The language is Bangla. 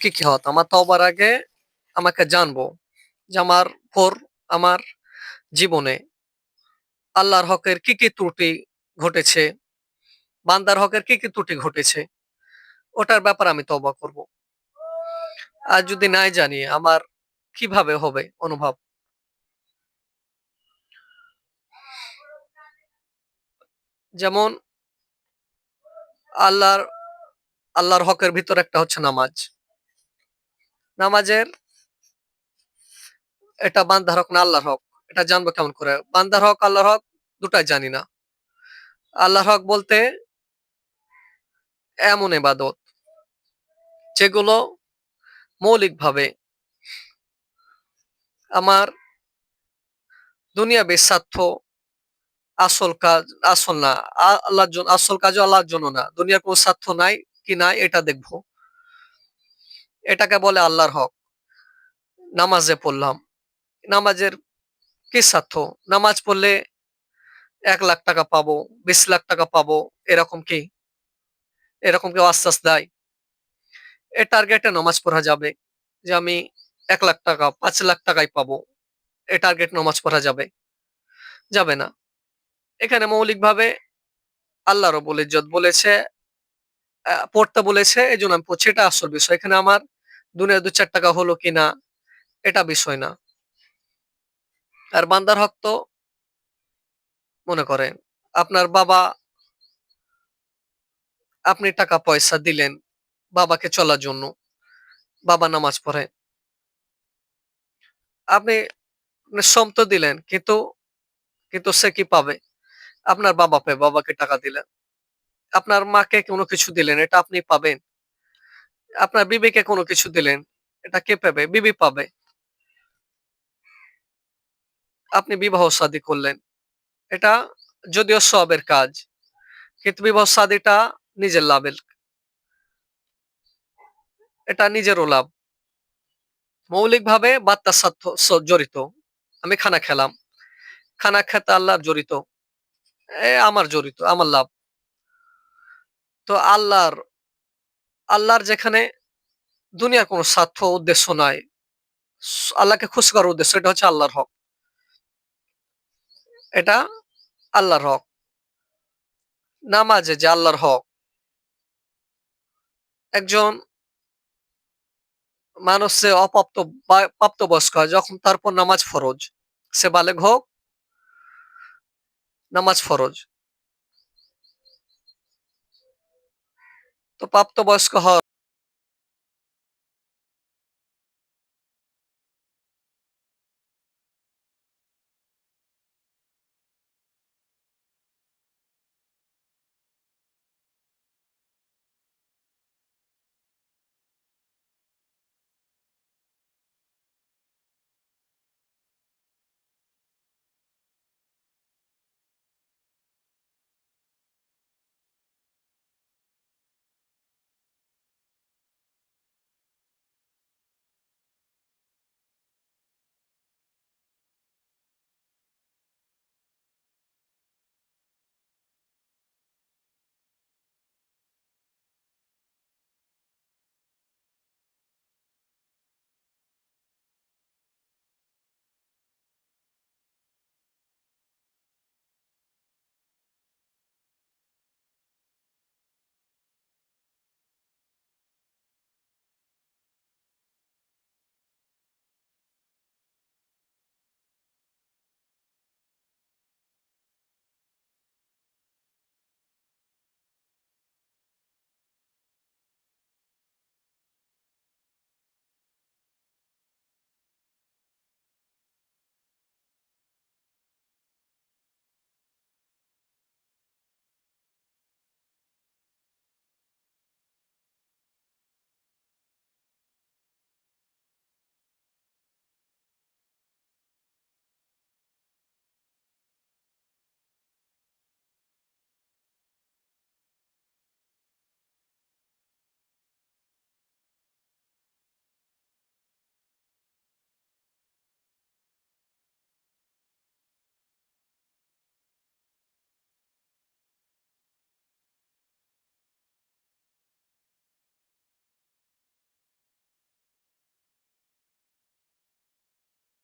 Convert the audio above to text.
কি কি হত আমার তওবার আগে আমাকে জানব যে আমার পর আমার জীবনে আল্লাহর হকের কি কি ত্রুটি ঘটেছে, বান্দার হকের কি কি ত্রুটি ঘটেছে, ওটার ব্যাপার আমি তওবা করব। আর যদি নাই জানি, আমার কীভাবে হবে অনুভব? যেমন আল্লাহর আল্লাহর হকের ভিতর একটা হচ্ছে নামাজ। নামাজের এটা বান্দার হক না আল্লাহর হক? এটা জানব কেমন করে? বান্দার হক, আল্লাহর হক দুটাই জানি না। আল্লাহর হক বলতে এমন এবাদত যেগুলো মৌলিকভাবে আমার দুনিয়া স্বার্থ আসল কাজ, আসল না আল্লাহর জন্য আসল কাজও আল্লাহর জন্য না। দুনিয়ার কোনো স্বার্থ নাই কি নাই, এটা দেখব। এটাকে বলে আল্লাহর হক। নামাজে পড়লাম। নামাজের কি স্বার্থ? নামাজ পড়লে এক লাখ টাকা পাবো, বিশ লাখ টাকা পাবো, এরকম কি? এরকম কেউ আশ্বাস দেয়? এ টার্গেটে নামাজ পড়া যাবে যে আমি এক লাখ টাকা, পাঁচ লাখ টাকাই পাবো। এ টার্গেট নামাজ পড়া যাবে। যাবে না। এখানে মৌলিকভাবে আল্লাহ রবুল ইজ্জত বলেছে পড়তে বলেছে এই জন্য আমি পড়ছি। এটা আসল বিষয়। এখানে আমার দুনিয়া দু চার টাকা হলো কিনা, এটা বিষয় না। আর বান্দার হক তো মনে করেন, আপনার বাবা আপনি টাকা পয়সা দিলেন বাবাকে চলার জন্য, বাবা নামাজ পড়ে। আপনি আপনি শ্রম তো দিলেন, কিন্তু কিন্তু সে কি পাবে? আপনার বাবা পাবে বাবাকে টাকা দিলেন। আপনার মাকে কোনো কিছু দিলেন, এটা আপনি পাবেন। আপনার বিবিকে কোনো কিছু দিলেন, এটা কে পাবে? বিবি পাবে। আপনি বিবাহ শাদী করলেন। এটা যদিও সবের কাজ, কিন্তু বিবাহ শাদীটা নিজের লাভের, এটা নিজেরও লাভ। মৌলিকভাবে বার্তার সাথে স- জড়িত। আমি খানা খেলাম। খানা খেতে আল্লাহর জড়িত। এ আমার জড়িত, আমার লাভ। তো আল্লাহর আল্লাহর যেখানে দুনিয়ার কোনো স্বার্থ উদ্দেশ্য নাই, আল্লাহকে খুশি করার উদ্দেশ্য, এটা হচ্ছে আল্লাহর হক। এটা আল্লাহর হক। নামাজে যে আল্লাহর হক, একজন মানুষ সে অপ্রাপ্ত প্রাপ্তবয়স্ক হয়, যখন তারপর নামাজ ফরজ, সে বালেগ হোক, নামাজ ফরজ। তো প্রাপ্তবয়স্ক হওয়ার